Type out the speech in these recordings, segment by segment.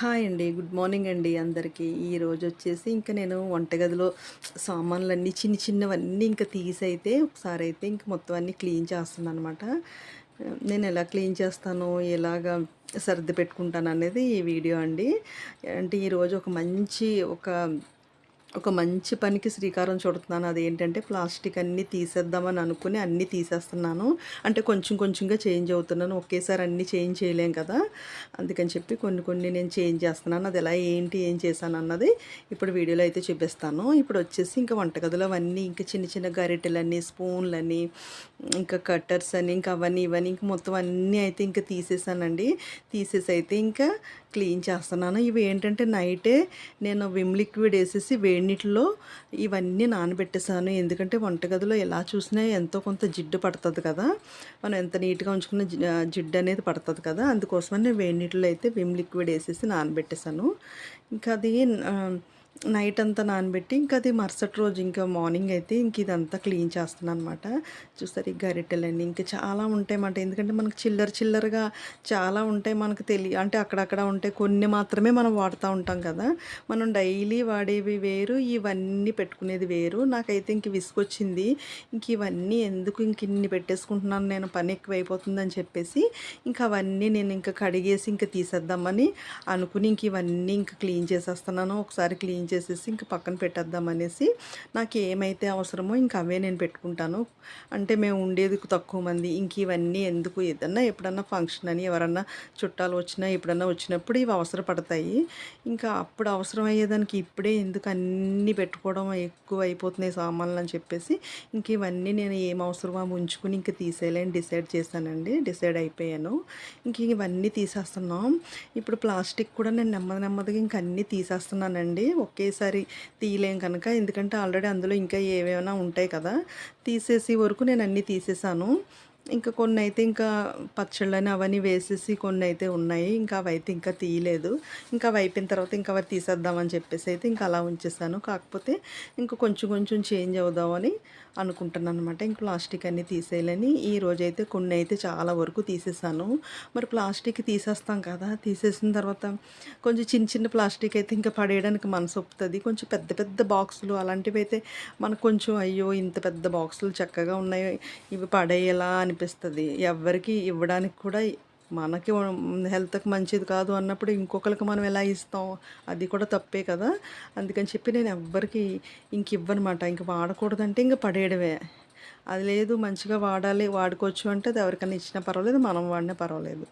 Hi అండి. Good morning అండి అందరికీ. ఈరోజు వచ్చేసి ఇంకా నేను వంటగదిలో సామాన్లన్నీ చిన్న చిన్నవన్నీ ఇంకా తీసైతే ఒకసారి అయితే ఇంక మొత్తం అన్నీ క్లీన్ చేస్తున్నాను అనమాట నేను ఎలా క్లీన్ చేస్తాను ఎలాగా సర్ది పెట్టుకుంటాను అనేది ఈ వీడియో అండి. అంటే ఈరోజు ఒక మంచి ఒక ఒక మంచి పనికి శ్రీకారం చుడుతున్నాను. అదేంటంటే ప్లాస్టిక్ అన్నీ తీసేద్దామని అనుకుని అన్నీ తీసేస్తున్నాను. అంటే కొంచెం కొంచెంగా చేంజ్ అవుతున్నాను. ఒకేసారి అన్నీ చేంజ్ చేయలేం కదా. అందుకని చెప్పి కొన్ని కొన్ని నేను చేంజ్ చేస్తున్నాను. అది ఎలా ఏంటి ఏం చేశాను అన్నది ఇప్పుడు వీడియోలో అయితే చూపిస్తాను. ఇప్పుడు వచ్చేసి ఇంకా వంటగదిలో అవన్నీ ఇంకా చిన్న చిన్న గరిటెలని స్పూన్లని ఇంకా కట్టర్స్ అని ఇంకా అవన్నీ ఇవన్నీ ఇంకా మొత్తం అన్నీ అయితే ఇంకా తీసేసానండి. తీసేసి అయితే ఇంకా క్లీన్ చేస్తున్నాను. ఇవి ఏంటంటే నైటే నేను విమ్ లిక్విడ్ వేసేసి వేడి నీటిలో ఇవన్నీ నానబెట్టేసాను ఎందుకంటే వంటగదిలో ఎలా చూసినా ఎంతో కొంత జిడ్డు పడుతుంది కదా. మనం ఎంత నీట్గా ఉంచుకున్న జిడ్డు అనేది పడుతుంది కదా. అందుకోసమని నేను వేడి నీటిలో అయితే విమ్ లిక్విడ్ వేసేసి నానబెట్టేసాను ఇంకా అది నైట్ అంతా నానబెట్టి ఇంకా అది మరుసటి రోజు ఇంకా మార్నింగ్ అయితే ఇంక ఇదంతా క్లీన్ చేస్తున్నాను అనమాట చూస్తారు ఈ గరిటెలన్నీ ఇంకా చాలా ఉంటాయి అన్నమాట ఎందుకంటే మనకు చిల్లర చిల్లరగా చాలా ఉంటాయి మనకు తెలియ అంటే అక్కడక్కడ ఉంటాయి కొన్ని మాత్రమే మనం వాడుతూ ఉంటాం కదా. మనం డైలీ వాడేవి వేరు ఇవన్నీ పెట్టుకునేది వేరు. నాకైతే ఇంక విసుకొచ్చింది ఇంక ఇవన్నీ ఎందుకు ఇంక ఇన్ని పెట్టేసుకుంటున్నాను? నేను పని ఎక్కువైపోతుందని చెప్పేసి ఇంకా అవన్నీ నేను ఇంకా కడిగేసి ఇంకా తీసేద్దామని అనుకుని ఇంక ఇవన్నీ ఇంకా క్లీన్ చేసేస్తున్నాను. ఒకసారి క్లీన్ చేసేసి ఇంకా పక్కన పెట్టేద్దాం అనేసి నాకు ఏమైతే అవసరమో ఇంకా అవే నేను పెట్టుకుంటాను. అంటే మేము ఉండేది తక్కువ మంది. ఇంక ఇవన్నీ ఎందుకు? ఏదన్నా ఎప్పుడన్నా ఫంక్షన్ అని ఎవరన్నా చుట్టాలు వచ్చినా ఎప్పుడన్నా వచ్చినప్పుడు ఇవి అవసరపడతాయి. ఇంకా అప్పుడు అవసరం అయ్యేదానికి ఇప్పుడే ఎందుకు అన్నీ పెట్టుకోవడం ఎక్కువ అయిపోతున్నాయి సామాన్లు అని చెప్పేసి ఇంక ఇవన్నీ నేను ఏం అవసరమో ఉంచుకుని ఇంక తీసేయాలని డిసైడ్ చేశానండి. డిసైడ్ అయిపోయాను. ఇంక ఇవన్నీ తీసేస్తున్నాం. ఇప్పుడు ప్లాస్టిక్ కూడా నేను నెమ్మది నెమ్మదిగా ఇంక అన్నీ తీసేస్తున్నానండి. ఒకేసారి తీయలేం కనుక. ఎందుకంటే ఆల్రెడీ అందులో ఇంకా ఏవేమైనా ఉంటాయి కదా. తీసేసి వరకు నేను అన్నీ తీసేసాను. ఇంకా కొన్ని అయితే ఇంకా పచ్చళ్ళని అవన్నీ వేసేసి కొన్ని అయితే ఉన్నాయి. ఇంకా అవి అయితే ఇంకా తీయలేదు. ఇంకా అవి అయిపోయిన తర్వాత ఇంకా అవి తీసేద్దామని చెప్పేసి అయితే ఇంకా అలా ఉంచేసాను. కాకపోతే ఇంకా కొంచెం కొంచెం చేంజ్ అవుదామని అనుకుంటున్నాను అనమాట ఇంక ప్లాస్టిక్ అన్నీ తీసేయాలని ఈ రోజైతే కొన్ని అయితే చాలా వరకు తీసేసాను. మరి ప్లాస్టిక్ తీసేస్తాం కదా తీసేసిన తర్వాత కొంచెం చిన్న చిన్న ప్లాస్టిక్ అయితే ఇంకా పడేయడానికి మనసు ఒప్పుతుంది. కొంచెం పెద్ద పెద్ద బాక్సులు అలాంటివి అయితే మనకు కొంచెం అయ్యో ఇంత పెద్ద బాక్సులు చక్కగా ఉన్నాయి ఇవి పడేయలా అనిపిస్తుంది. ఎవరికి ఇవ్వడానికి కూడా మనకి హెల్త్కి మంచిది కాదు అన్నప్పుడు ఇంకొకరికి మనం ఎలా ఇస్తాం? అది కూడా తప్పే కదా? అందుకని చెప్పి నేను ఎవ్వరికి ఇంక ఇవ్వనమాట ఇంక వాడకూడదంటే ఇంక పడేయడమే. అది లేదు మంచిగా వాడాలి వాడుకోవచ్చు అంటే అది ఎవరికైనా ఇచ్చినా పర్వాలేదు మనం వాడినా పర్వాలేదు.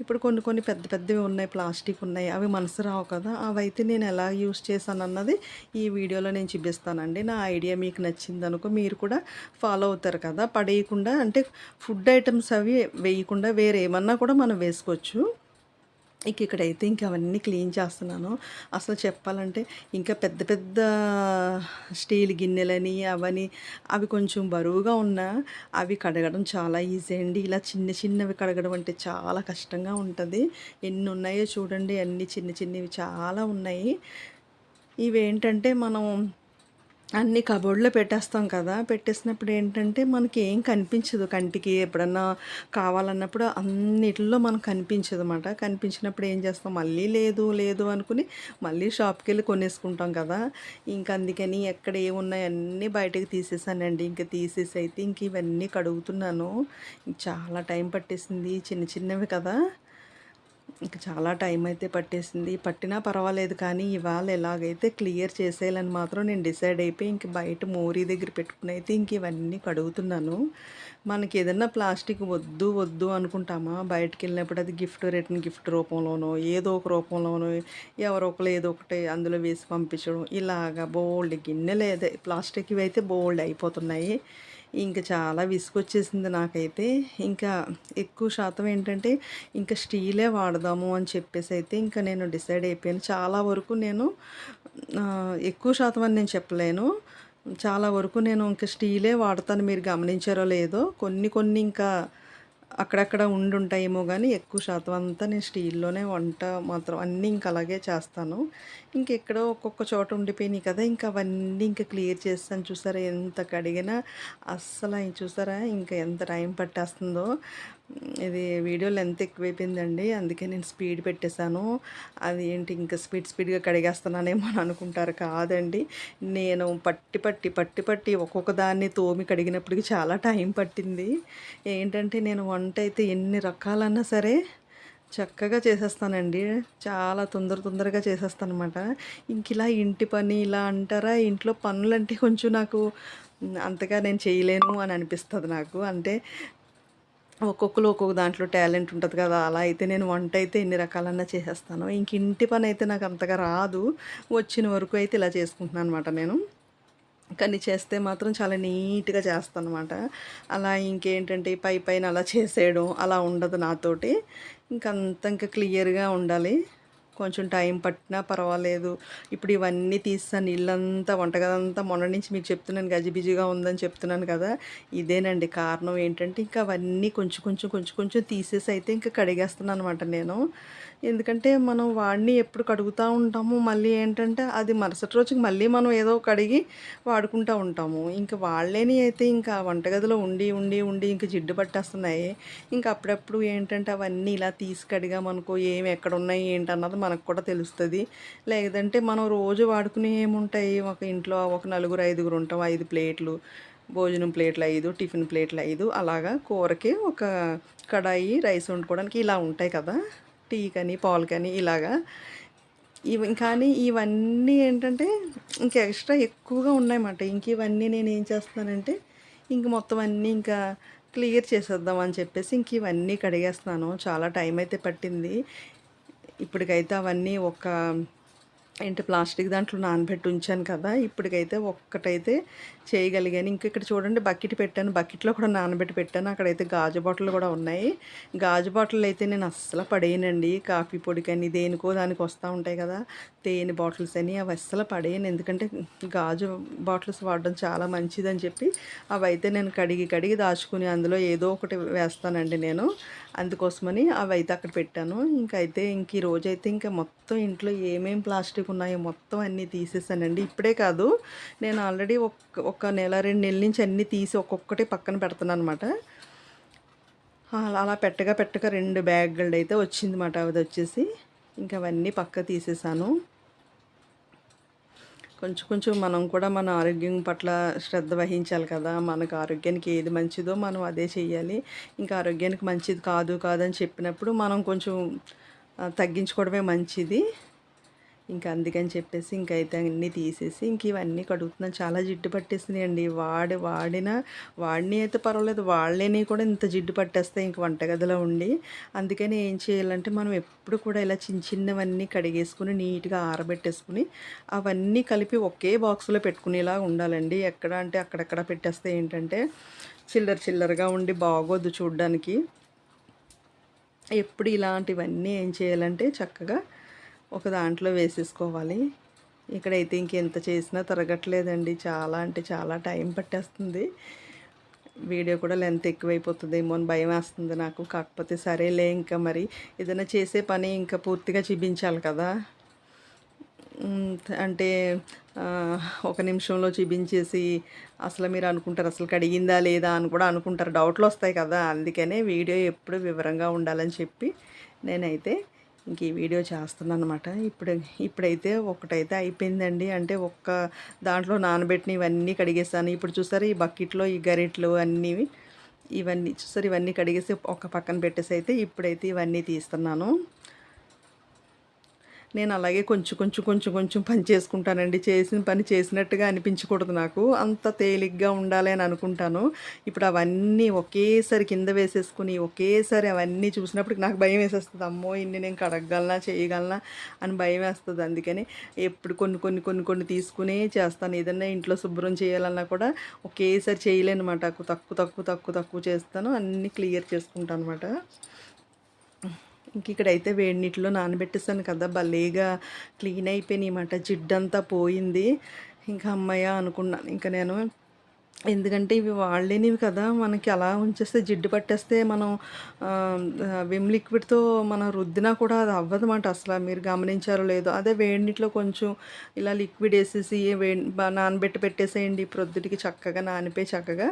ఇప్పుడు కొన్ని కొన్ని పెద్ద పెద్దవి ఉన్నాయి ప్లాస్టిక్ ఉన్నాయి అవి మనసు రావు కదా అవి అయితే నేను ఎలా యూస్ చేశాను అన్నది ఈ వీడియోలో నేను చూపిస్తానండి. నా ఐడియా మీకు నచ్చింది అనుకో మీరు కూడా ఫాలో అవుతారు కదా. పడేయకుండా అంటే ఫుడ్ ఐటమ్స్ అవి వేయకుండా వేరే ఏమన్నా కూడా మనం వేసుకోవచ్చు. ఇక ఇక్కడైతే ఇంకా అవన్నీ క్లీన్ చేస్తున్నాను. అసలు చెప్పాలంటే ఇంకా పెద్ద పెద్ద స్టీల్ గిన్నెలని అవని అవి కొంచెం బరువుగా ఉన్నా అవి కడగడం చాలా ఈజీ అండి. ఇలా చిన్న చిన్నవి కడగడం అంటే చాలా కష్టంగా ఉంటుంది. ఎన్ని ఉన్నాయో చూడండి అన్ని చిన్న చిన్నవి చాలా ఉన్నాయి. ఇవేంటంటే మనం అన్ని కబోర్డ్లో పెట్టేస్తాం కదా. పెట్టేసినప్పుడు ఏంటంటే మనకి ఏం కనిపించదు కంటికి. ఎప్పుడన్నా కావాలన్నప్పుడు అన్నిటిలో మనకు కనిపించదు అనమాట కనిపించినప్పుడు ఏం చేస్తాం? మళ్ళీ లేదు లేదు అనుకుని మళ్ళీ షాప్కి వెళ్ళి కొనేసుకుంటాం కదా. ఇంకా అందుకని ఎక్కడ ఏమున్నాయి అన్నీ బయటకు తీసేసానండి. ఇంకా తీసేసి అయితే ఇంక ఇవన్నీ కడుగుతున్నాను. చాలా టైం పట్టేసింది. చిన్న చిన్నవి కదా. ఇంకా చాలా టైం అయితే పట్టేసింది. పట్టినా పర్వాలేదు కానీ ఇవాళ ఎలాగైతే క్లియర్ చేసేయాలని మాత్రం నేను డిసైడ్ అయిపోయి ఇంక బయట మోరీ దగ్గర పెట్టుకుని అయితే ఇంక ఇవన్నీ కడుగుతున్నాను. మనకి ఏదన్నా ప్లాస్టిక్ వద్దు వద్దు అనుకుంటామా? బయటకు వెళ్ళినప్పుడు అది గిఫ్ట్ రిటర్న్ గిఫ్ట్ రూపంలోనో ఏదో ఒక రూపంలోనో ఎవరో ఒకరు ఏదో ఒకటి అందులో వేసి పంపించడం. ఇలాగా బోల్డ్ గిన్నెలు ఏదే ప్లాస్టిక్ ఇవి అయితే బోల్డ్ అయిపోతున్నాయి. ఇంకా చాలా విసుగొచ్చేసింది నాకైతే. ఇంకా ఎక్కువ శాతం ఏంటంటే ఇంకా స్టీలే వాడదాము అని చెప్పేసి అయితే ఇంకా నేను డిసైడ్ అయిపోయాను. చాలా వరకు నేను ఎక్కువ శాతం అని నేను చెప్పలేను. చాలా వరకు నేను ఇంకా స్టీలే వాడతాను మీరు గమనించారో లేదో కొన్ని కొన్ని ఇంకా అక్కడక్కడ ఉండి ఉంటాయేమో కానీ ఎక్కువ శాతం అంతా నేను స్టీల్లోనే వంట మాత్రం అన్నీ ఇంకా అలాగే చేస్తాను. ఇంకెక్కడో ఒక్కొక్క చోట ఉండిపోయినాయి కదా ఇంకా అవన్నీ ఇంకా క్లియర్ చేస్తాను. చూసారా ఎంత కడిగినా అస్సలు అయి చూసారా? ఇంకా ఎంత టైం పట్టేస్తుందో. ఇది వీడియో లెంత్ ఎక్కువైపోయిందండి. అందుకే నేను స్పీడ్ పెట్టేశాను. అది ఏంటి ఇంకా స్పీడ్ స్పీడ్గా కడిగేస్తున్నానేమో అని అనుకుంటారు కాదండి. నేను పట్టి పట్టి పట్టి పట్టి ఒక్కొక్క దాన్ని తోమి కడిగినప్పటికి చాలా టైం పట్టింది. ఏంటంటే నేను వంట అయితే ఎన్ని రకాలన్నా సరే చక్కగా చేసేస్తానండి. చాలా తొందర తొందరగా చేసేస్తాను అనమాట ఇంక ఇలా ఇంటి పని ఇలా అంటారా? ఇంట్లో పనులంటే కొంచెం నాకు అంతగా నేను చేయలేను అని అనిపిస్తుంది నాకు. అంటే ఒక్కొక్కరు ఒక్కొక్క దాంట్లో టాలెంట్ ఉంటుంది కదా అలా అయితే నేను వంట అయితే ఎన్ని రకాలన్నా చేసేస్తాను. ఇంక ఇంటి పని అయితే నాకు అంతగా రాదు. వచ్చిన వరకు అయితే ఇలా చేసుకుంటున్నాను అనమాట నేను. కానీ చేస్తే మాత్రం చాలా నీట్గా చేస్తాను అనమాట అలా ఇంకేంటంటే పై పైన అలా చేసేయడం అలా ఉండదు నాతోటి. ఇంకంత ఇంకా క్లియర్గా ఉండాలి. కొంచెం టైం పట్టినా పర్వాలేదు. ఇప్పుడు ఇవన్నీ తీస్తాను నీళ్ళంతా వంటగదంతా మొన్న నుంచి మీకు చెప్తున్నాను గజిబిజిగా ఉందని చెప్తున్నాను కదా ఇదేనండి కారణం ఏంటంటే ఇంకా అవన్నీ కొంచెం కొంచెం కొంచెం కొంచెం తీసేసి అయితే ఇంకా కడిగేస్తున్నాను అనమాట నేను. ఎందుకంటే మనం వాడిని ఎప్పుడు కడుగుతూ ఉంటాము. మళ్ళీ ఏంటంటే అది మరుసటి రోజుకి మళ్ళీ మనం ఏదో కడిగి వాడుకుంటూ ఉంటాము. ఇంకా వాళ్ళేని అయితే ఇంకా వంటగదిలో ఉండి ఉండి ఉండి ఇంకా జిడ్డు పట్టేస్తున్నాయి. ఇంకా అప్పుడప్పుడు ఏంటంటే అవన్నీ ఇలా తీసి కడిగామనుకో ఏమి ఎక్కడ ఉన్నాయి ఏంటి అన్నది మనకు కూడా తెలుస్తుంది. లేదంటే మనం రోజు వాడుకునే ఏముంటాయి? ఒక ఇంట్లో ఒక నలుగురు ఐదుగురు ఉంటాం. ఐదు ప్లేట్లు భోజనం ప్లేట్లు ఐదు టిఫిన్ ప్లేట్లు ఐదు. అలాగా కూరకి ఒక కడాయి రైస్ వండుకోవడానికి ఇలా ఉంటాయి కదా. టీ కానీ పాలు కానీ ఇలాగా. ఇవి కానీ ఇవన్నీ ఏంటంటే ఇంక ఎక్స్ట్రా ఎక్కువగా ఉన్నాయన్నమాట. ఇంక ఇవన్నీ నేను ఏం చేస్తున్నానంటే ఇంక మొత్తం అన్నీ ఇంకా క్లియర్ చేసేద్దాం అని చెప్పేసి ఇంక ఇవన్నీ కడిగేస్తున్నాను. చాలా టైం అయితే పట్టింది. ఇప్పటికైతే అవన్నీ ఒక ఏంటి ప్లాస్టిక్ దాంట్లో నానబెట్టి ఉంచాను కదా ఇప్పటికైతే ఒక్కటైతే చేయగలిగాను. ఇంకా ఇక్కడ చూడండి బకెట్ పెట్టాను. బకెట్లో కూడా నానబెట్టి పెట్టాను. అక్కడైతే గాజు బాటిల్ కూడా ఉన్నాయి. గాజు బాటిల్ అయితే నేను అస్సలు పడేయనండి. కాఫీ పొడి కానీ దేనికో దానికి వస్తూ ఉంటాయి కదా తేనె బాటిల్స్ అని అవి అస్సలు పడేయను. ఎందుకంటే గాజు బాటిల్స్ వాడడం చాలా మంచిదని చెప్పి అవి అయితే నేను కడిగి కడిగి దాచుకుని అందులో ఏదో ఒకటి వేస్తానండి నేను. అందుకోసమని అవి అయితే అక్కడ పెట్టాను. ఇంకైతే అయితే ఇంక ఈ రోజైతే ఇంకా మొత్తం ఇంట్లో ఏమేం ప్లాస్టిక్ ఉన్నాయో మొత్తం అన్నీ తీసేసానండి. ఇప్పుడే కాదు నేను ఆల్రెడీ ఒక ఒక నెల రెండు నెలల నుంచి అన్నీ తీసి ఒక్కొక్కటి పక్కన పెడుతున్నాను అనమాట అలా పెట్టగా పెట్టగా రెండు బ్యాగులు అయితే వచ్చిందన్నమాట. అది వచ్చేసి ఇంకా అవన్నీ పక్క తీసేసాను. కొంచెం కొంచెం మనం కూడా మన ఆరోగ్యం పట్ల శ్రద్ధ వహించాలి కదా. మనకు ఆరోగ్యానికి ఏది మంచిదో మనం అదే చేయాలి ఇంకా ఆరోగ్యానికి మంచిది కాదు కాదని చెప్పినప్పుడు మనం కొంచెం తగ్గించుకోవడమే మంచిది. ఇంకా అందుకని చెప్పేసి ఇంకైతే అన్నీ తీసేసి ఇంక ఇవన్నీ కడుగుతున్నాను. చాలా జిడ్డు పట్టేసినాయి అండి వాడి వాడిన వాడిని అయితే పర్వాలేదు. వాళ్ళని కూడా ఇంత జిడ్డు పట్టేస్తాయి ఇంక వంటగదిలో ఉండి అందుకని ఏం చేయాలంటే మనం ఎప్పుడు కూడా ఇలా చిన్న చిన్నవన్నీ కడిగేసుకుని నీట్గా ఆరబెట్టేసుకుని అవన్నీ కలిపి ఒకే బాక్స్లో పెట్టుకునేలా ఉండాలండి. ఎక్కడ అంటే అక్కడక్కడ పెట్టేస్తే ఏంటంటే చిల్లర చిల్లరగా ఉండి బాగోదు చూడ్డానికి. ఎప్పుడు ఇలాంటివన్నీ ఏం చేయాలంటే చక్కగా ఒక దాంట్లో వేసేసుకోవాలి. ఇక్కడైతే ఇంకెంత చేసినా తరగట్లేదండి. చాలా అంటే చాలా టైం పట్టేస్తుంది. వీడియో కూడా లెంత్ ఎక్కువైపోతుందేమో అని భయం వేస్తుంది నాకు. కాకపోతే సరేలే ఇంకా మరి. ఏదైనా చేసే పని ఇంకా పూర్తిగా చూపించాలి కదా. అంటే ఒక నిమిషంలో చూపించేసి అసలు మీరు అనుకుంటారు అసలు కడిగిందా లేదా అని కూడా అనుకుంటారు. డౌట్లు వస్తాయి కదా. అందుకనే వీడియో ఎప్పుడు వివరంగా ఉండాలని చెప్పి నేనైతే ఇంక ఈ వీడియో చేస్తున్నాను అనమాట ఇప్పుడు ఇప్పుడైతే ఒకటైతే అయిపోయిందండి. అంటే ఒక్క దాంట్లో నానబెట్టిన ఇవన్నీ కడిగేసాను. ఇప్పుడు చూసారు ఈ బకెట్లో ఈ గరిట్లు అన్నీ ఇవన్నీ చూసారు ఇవన్నీ కడిగేసి ఒక పక్కన పెట్టేసి అయితే ఇప్పుడైతే ఇవన్నీ తీస్తున్నాను. నేను అలాగే కొంచెం కొంచెం కొంచెం కొంచెం పని చేసుకుంటానండి. చేసిన పని చేసినట్టుగా అనిపించకూడదు నాకు. అంత తేలిగ్గా ఉండాలి అని అనుకుంటాను. ఇప్పుడు అవన్నీ ఒకేసారి కింద వేసేసుకుని ఒకేసారి అవన్నీ చూసినప్పుడు నాకు భయం వేసేస్తుంది. అమ్మో ఇన్ని నేను కడగలనా చేయగలనా అని భయం వేస్తుంది. అందుకని ఎప్పుడు కొన్ని కొన్ని కొన్ని కొన్ని తీసుకునే చేస్తాను. ఏదన్నా ఇంట్లో శుభ్రం చేయాలన్నా కూడా ఒకేసారి చేయలేనమాట. తక్కువ తక్కువ తక్కువ తక్కువ చేస్తాను. అన్నీ క్లియర్ చేసుకుంటాను అనమాట ఇంక ఇక్కడైతే వేడి నీటిలో నానబెట్టేసాను కదా భలేగా క్లీన్ అయిపోయినాయి అన్నమాట. జిడ్డంతా పోయింది. ఇంకా అమ్మయ్య అనుకున్నాను ఇంకా నేను ఎందుకంటే ఇవి వాడలేనివి కదా మనకి అలా ఉంచేస్తే జిడ్డు పట్టేస్తే మనం విమ్ లిక్విడ్తో మనం రుద్దినా కూడా అది అవ్వదన్నమాట అసలు. మీరు గమనించారో లేదో అదే వేడి నీటిలో కొంచెం ఇలా లిక్విడ్ వేసేసి వే నానబెట్టి పెట్టేసేయండి. ప్రొద్దుటికి చక్కగా నానిపోయి చక్కగా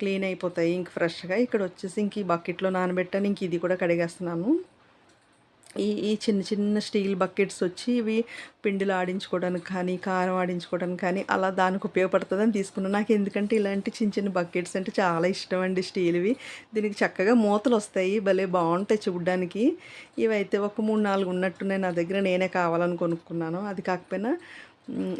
క్లీన్ అయిపోతాయి. ఇంక ఫ్రెష్గా ఇక్కడ వచ్చేసి ఇంక ఈ బకెట్లో నానబెట్టాను. ఇంక ఇది కూడా కడిగేస్తున్నాను. ఈ ఈ చిన్న చిన్న స్టీల్ బకెట్స్ వచ్చి ఇవి పిండిలు ఆడించుకోవడానికి కానీ కారం ఆడించుకోవడానికి కానీ అలా దానికి ఉపయోగపడుతుందని తీసుకున్నాను. నాకు ఎందుకంటే ఇలాంటి చిన్న చిన్న బకెట్స్ అంటే చాలా ఇష్టం అండి స్టీల్వి. దీనికి చక్కగా మూతలు వస్తాయి భలే బాగుంటాయి చూడడానికి. ఇవైతే ఒక మూడు నాలుగు ఉన్నట్టున్నాయి నా దగ్గర నేనే కావాలని కొనుక్కున్నాను. అది కాకపోయినా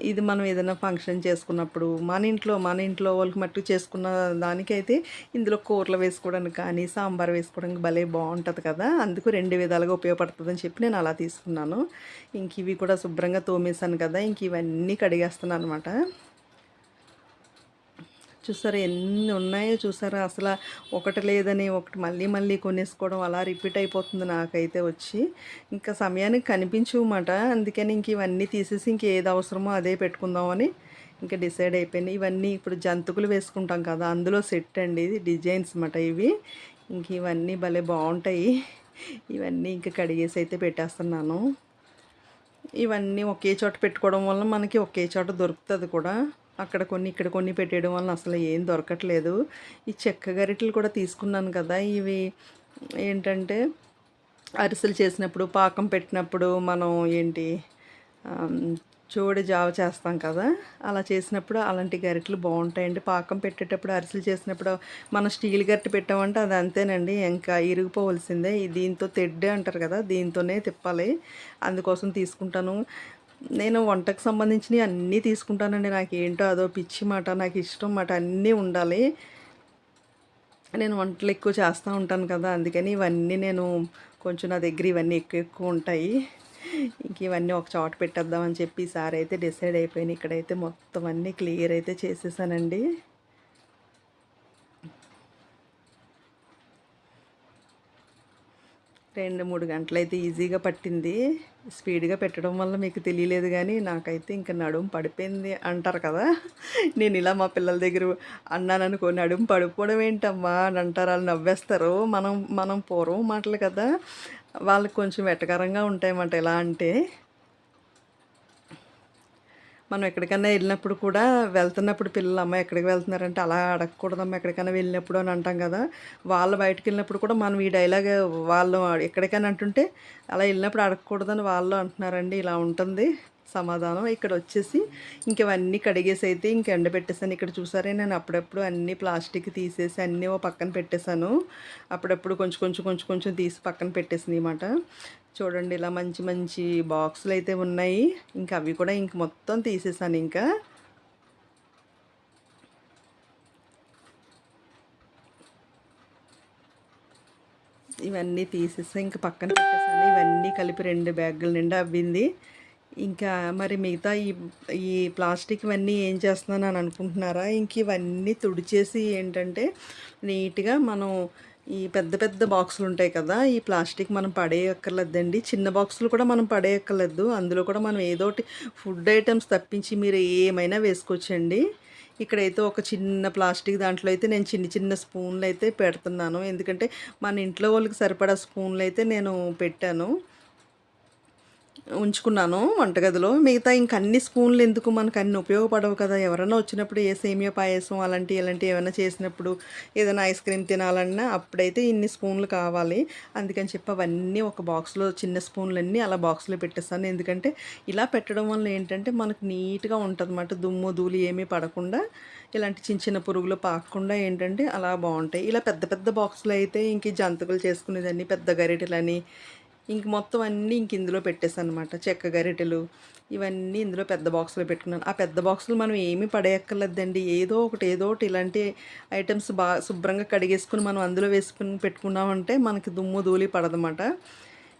ఇది మనం ఏదైనా ఫంక్షన్ చేసుకున్నప్పుడు మన ఇంట్లో మన ఇంట్లో వాళ్ళకి మట్టు చేసుకున్న దానికైతే ఇందులో కూరలు వేసుకోవడానికి కానీ సాంబార్ వేసుకోవడానికి భలే బాగుంటుంది కదా. అందుకు రెండు విధాలుగా ఉపయోగపడుతుందని చెప్పి నేను అలా తీసుకున్నాను. ఇంక ఇవి కూడా శుభ్రంగా తోమేశాను కదా ఇంక ఇవన్నీ కడిగేస్తున్నాను అనమాట చూసారా? ఎన్ని ఉన్నాయో చూసారా? అసలు ఒకటి లేదని ఒకటి మళ్ళీ మళ్ళీ కొనేసుకోవడం అలా రిపీట్ అయిపోతుంది నాకైతే వచ్చి. ఇంకా సమయానికి కనిపించమాట అందుకని ఇంక ఇవన్నీ తీసేసి ఇంక ఏది అవసరమో అదే పెట్టుకుందామని ఇంకా డిసైడ్ అయిపోయింది. ఇవన్నీ ఇప్పుడు జంతుకులు వేసుకుంటాం కదా అందులో సెట్ అండి. ఇది డిజైన్స్ అన్నమాట ఇవి. ఇంక ఇవన్నీ భలే బాగుంటాయి. ఇవన్నీ ఇంకా కడిగేసి అయితే పెట్టేస్తున్నాను. ఇవన్నీ ఒకే చోట పెట్టుకోవడం వల్ల మనకి ఒకే చోట దొరుకుతుంది కూడా. అక్కడ కొన్ని ఇక్కడ కొన్ని పెట్టేయడం వల్ల అసలు ఏం దొరకట్లేదు. ఈ చెక్క గరిటెలు కూడా తీసుకున్నాను కదా ఇవి ఏంటంటే అరిసెలు చేసినప్పుడు పాకం పెట్టినప్పుడు మనం ఏంటి ఆమ్, చూడి జావ చేస్తాం కదా అలా చేసినప్పుడు అలాంటి గరిటెలు బాగుంటాయండి. పాకం పెట్టేటప్పుడు అరిసెలు చేసినప్పుడు మనం స్టీల్ గరిటె పెట్టామంటే అది అంతేనండి. ఇంకా ఇరిగిపోవలసిందే. దీంతో తెడ్డే అంటారు కదా దీంతోనే తిప్పాలి. అందుకోసం తీసుకుంటాను. నేను వంటకు సంబంధించినవి అన్నీ తీసుకుంటానండి. నాకు ఏంటో అదో పిచ్చి మాట నాకు ఇష్టం మాట అన్నీ ఉండాలి. నేను వంటలు ఎక్కువ చేస్తూ ఉంటాను కదా అందుకని ఇవన్నీ నేను కొంచెం నా దగ్గర ఇవన్నీ ఎక్కువ ఎక్కువ ఉంటాయి. ఇంక ఇవన్నీ ఒక చోట పెట్టేద్దామని చెప్పి ఈసారి అయితే డిసైడ్ అయిపోయినాయి. ఇక్కడైతే మొత్తం అన్నీ క్లియర్ అయితే చేసేసానండి. రెండు మూడు గంటలు అయితే ఈజీగా పట్టింది. స్పీడ్గా పెట్టడం వల్ల మీకు తెలియలేదు కానీ నాకైతే ఇంకా నడుము పడిపోయింది అంటారు కదా. నేను ఇలా మా పిల్లల దగ్గర అన్నాననుకో నడుము పడిపోవడం ఏంటమ్మా అని అంటారు. వాళ్ళు నవ్వేస్తారు. మనం మనం పూర్వం మాటలు కదా. వాళ్ళకి కొంచెం వెటకరంగా ఉంటాయన్నమాట. ఎలా అంటే మనం ఎక్కడికైనా వెళ్ళినప్పుడు కూడా వెళ్తున్నప్పుడు పిల్లలు అమ్మ ఎక్కడికి వెళ్తున్నారంటే అలా అడగకూడదమ్మా ఎక్కడికైనా వెళ్ళినప్పుడు అని అంటాం కదా. వాళ్ళు బయటకు వెళ్ళినప్పుడు కూడా మనం ఈ డైలాగ్ వాళ్ళు ఎక్కడికైనా అంటుంటే అలా వెళ్ళినప్పుడు అడగకూడదని వాళ్ళు అంటున్నారండి. ఇలా ఉంటుంది సమాధానం. ఇక్కడ వచ్చేసి ఇంకవన్నీ కడిగేసి అయితే ఇంక ఎండబెట్టేసాను ఇక్కడ చూసారే నేను అప్పుడప్పుడు అన్నీ ప్లాస్టిక్ తీసేసి అన్నీ ఓ పక్కన పెట్టేశాను. అప్పుడప్పుడు కొంచెం కొంచెం కొంచెం కొంచెం తీసి పక్కన పెట్టేసింది అనమాట చూడండి ఇలా మంచి మంచి బాక్సులు అయితే ఉన్నాయి. ఇంకా అవి కూడా ఇంక మొత్తం తీసేసాను ఇంకా. ఇవన్నీ తీసేసి ఇంకా పక్కన పెట్టేసాను. ఇవన్నీ కలిపి రెండు బ్యాగుల నిండా అవ్వింది. ఇంకా మరి మిగతా ఈ ఈ ప్లాస్టిక్ ఇవన్నీ ఏం చేస్తున్నాను అని అనుకుంటున్నారా? ఇంక ఇవన్నీ తుడిచేసి ఏంటంటే నీట్గా మనం ఈ పెద్ద పెద్ద బాక్సులు ఉంటాయి కదా ఈ ప్లాస్టిక్ మనం పడేయక్కర్లేదండి. చిన్న బాక్సులు కూడా మనం పడేయక్కర్లేదు. అందులో కూడా మనం ఏదోటి ఫుడ్ ఐటమ్స్ తప్పించి మీరు ఏమైనా వేసుకోవచ్చండి. ఇక్కడైతే ఒక చిన్న ప్లాస్టిక్ దాంట్లో అయితే నేను చిన్న చిన్న స్పూన్లు అయితే పెడుతున్నాను. ఎందుకంటే మన ఇంట్లో వాళ్ళకి సరిపడా స్పూన్లు అయితే నేను పెట్టాను. ఉంచుకున్నాను వంటగదిలో. మిగతా ఇంక అన్ని స్పూన్లు ఎందుకు మనకు అన్ని ఉపయోగపడవు కదా. ఎవరైనా వచ్చినప్పుడు ఏ సేమియా పాయసం అలాంటి ఇలాంటి ఏమైనా చేసినప్పుడు ఏదైనా ఐస్ క్రీమ్ తినాలన్నా అప్పుడైతే ఇన్ని స్పూన్లు కావాలి. అందుకని చెప్పి అవన్నీ ఒక బాక్స్లో చిన్న స్పూన్లన్నీ అలా బాక్స్లో పెట్టేస్తాను. ఎందుకంటే ఇలా పెట్టడం వల్ల ఏంటంటే మనకు నీట్గా ఉంటుంది అన్నమాట దుమ్ము ధూళి ఏమీ పడకుండా ఇలాంటి చిన్న చిన్న పురుగులు పాకకుండా ఏంటంటే అలా బాగుంటాయి. ఇలా పెద్ద పెద్ద బాక్సులు అయితే ఇంక ఈ జంతికలు చేసుకునేదాన్ని పెద్ద గరిటెలని ఇంక మొత్తం అన్నీ ఇంక ఇందులో పెట్టేసాను అనమాట చెక్క గరిటెలు ఇవన్నీ ఇందులో పెద్ద బాక్స్లో పెట్టుకున్నాను. ఆ పెద్ద బాక్సులు మనం ఏమీ పడేయక్కర్లేదండి. ఏదో ఒకటి ఏదో ఒకటి ఇలాంటి ఐటమ్స్ బాగా శుభ్రంగా కడిగేసుకుని మనం అందులో వేసుకుని పెట్టుకున్నామంటే మనకి దుమ్ము ధూళి పడదన్నమాట.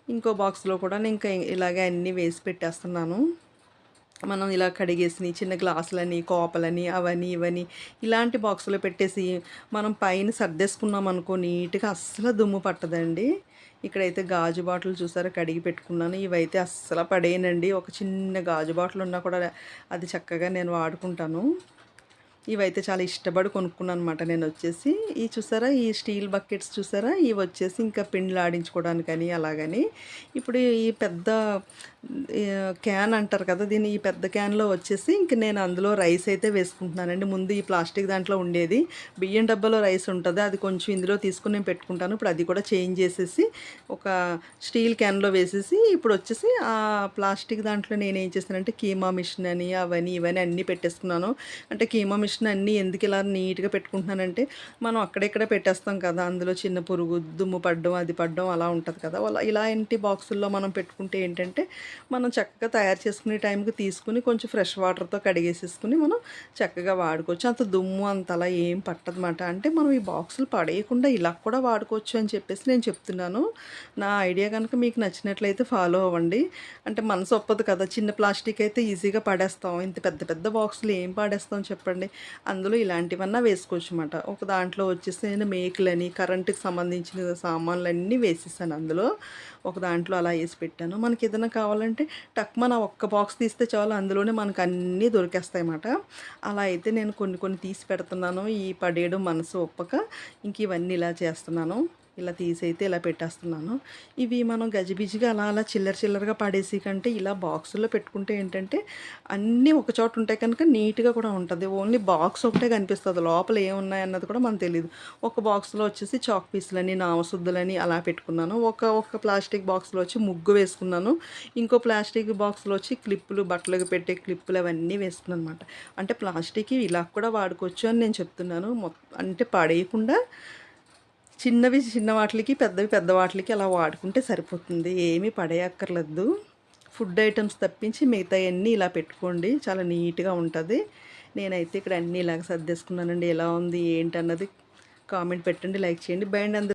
ఇంకో బాక్స్లో కూడా నేను ఇంకా ఇలాగే అన్నీ వేసి పెట్టేస్తున్నాను. మనం ఇలా కడిగేసి చిన్న గ్లాసులని కోపలని అవని ఇవని ఇలాంటి బాక్సులో పెట్టేసి మనం పైన సర్దేసుకున్నాం అనుకో నీట్గా అస్సలు దుమ్ము పట్టదండి. ఇక్కడైతే గాజు బాటిల్ చూసారా? కడిగి పెట్టుకున్నాను. ఇవైతే అస్సలు పడేయనండి. ఒక చిన్న గాజు బాటిల్ ఉన్నా కూడా అది చక్కగా నేను వాడుకుంటాను. ఇవైతే చాలా ఇష్టపడి కొనుక్కున్నాను అనమాట నేను వచ్చేసి ఈ చూసారా ఈ స్టీల్ బకెట్స్ చూసారా? ఇవి వచ్చేసి ఇంకా పిండిలు ఆడించుకోవడానికని అలాగని. ఇప్పుడు ఈ పెద్ద క్యాన్ అంటారు కదా దీన్ని ఈ పెద్ద క్యాన్లో వచ్చేసి ఇంక నేను అందులో రైస్ అయితే వేసుకుంటున్నానండి. ముందు ఈ ప్లాస్టిక్ దాంట్లో ఉండేది. బియ్యం డబ్బాలో రైస్ ఉంటుంది. అది కొంచెం ఇందులో తీసుకుని నేను పెట్టుకుంటాను. ఇప్పుడు అది కూడా చేంజ్ చేసేసి ఒక స్టీల్ క్యాన్లో వేసేసి ఇప్పుడు వచ్చేసి ఆ ప్లాస్టిక్ దాంట్లో నేను ఏం చేస్తానంటే కీమా మిషన్ అని అవని ఇవని అన్నీ పెట్టేసుకున్నాను. అంటే కీమా మిషన్ అన్నీ ఎందుకు ఇలా నీట్గా పెట్టుకుంటున్నానంటే మనం అక్కడెక్కడ పెట్టేస్తాం కదా అందులో చిన్న పురుగు దుమ్ము పడడం అది పడడం అలా ఉంటుంది కదా. అలా ఇలాంటి బాక్సుల్లో మనం పెట్టుకుంటే ఏంటంటే మనం చక్కగా తయారు చేసుకునే టైంకి తీసుకుని కొంచెం ఫ్రెష్ వాటర్తో కడిగేసేసుకుని మనం చక్కగా వాడుకోవచ్చు. అంత దుమ్ము అంత అలా ఏం పట్టదన్నమాట. అంటే మనం ఈ బాక్సులు పడేయకుండా ఇలా కూడా వాడుకోవచ్చు అని చెప్పేసి నేను చెప్తున్నాను. నా ఐడియా కనుక మీకు నచ్చినట్లయితే ఫాలో అవ్వండి. అంటే మనసు ఒప్పదు కదా చిన్న ప్లాస్టిక్ అయితే ఈజీగా పడేస్తాం. ఇంత పెద్ద పెద్ద బాక్సులు ఏం పాడేస్తాం చెప్పండి. అందులో ఇలాంటివన్నా వేసుకోవచ్చు అనమాట ఒక దాంట్లో వచ్చేసి నేను మేకులని కరెంటుకి సంబంధించిన సామాన్లన్నీ వేసేసాను అందులో. ఒక దాంట్లో అలా వేసి పెట్టాను. మనకి ఏదైనా కావాలంటే టక్ మన ఒక్క బాక్స్ తీస్తే చాలు అందులోనే మనకు అన్నీ దొరికేస్తాయి అన్నమాట అలా అయితే నేను కొన్ని కొన్ని తీసి పెడుతున్నాను. ఈ పడేయడం మనసు ఒప్పక. ఇంక ఇవన్నీ ఇలా చేస్తున్నాను. ఇలా తీసైతే ఇలా పెట్టేస్తున్నాను. ఇవి మనం గజిబిజిగా అలా అలా చిల్లర చిల్లరగా పడేసి కంటే ఇలా బాక్సుల్లో పెట్టుకుంటే ఏంటంటే అన్నీ ఒక చోట ఉంటాయి కనుక నీట్గా కూడా ఉంటుంది. ఓన్లీ బాక్స్ ఒకటే కనిపిస్తుంది. లోపల ఏమున్నాయి అన్నది కూడా మనకు తెలియదు ఒక బాక్స్లో వచ్చేసి చాక్ పీసులని నామశుద్ధులని అలా పెట్టుకున్నాను. ఒక ఒక ప్లాస్టిక్ బాక్స్లో వచ్చి ముగ్గు వేసుకున్నాను. ఇంకో ప్లాస్టిక్ బాక్స్లో వచ్చి క్లిప్పులు బట్టలకు పెట్టే క్లిప్పులు అవన్నీ వేసుకున్నాను అనమాట అంటే ప్లాస్టిక్ ఇలా కూడా వాడుకోవచ్చు అని నేను చెప్తున్నాను. మొత్తం అంటే పడేయకుండా చిన్నవి చిన్న వాటికి పెద్దవి పెద్ద వాటికి అలా వాడుకుంటే సరిపోతుంది. ఏమీ పడేయక్కర్లేదు. ఫుడ్ ఐటమ్స్ తప్పించి మిగతా అన్నీ ఇలా పెట్టుకోండి. చాలా నీట్గా ఉంటుంది. నేనైతే ఇక్కడ అన్నీ ఇలాగ సర్దేసుకున్నానండి. ఎలా ఉంది? ఏంటి అన్నది కామెంట్ పెట్టండి లైక్ చేయండి. బ్యాండ్ అందరూ.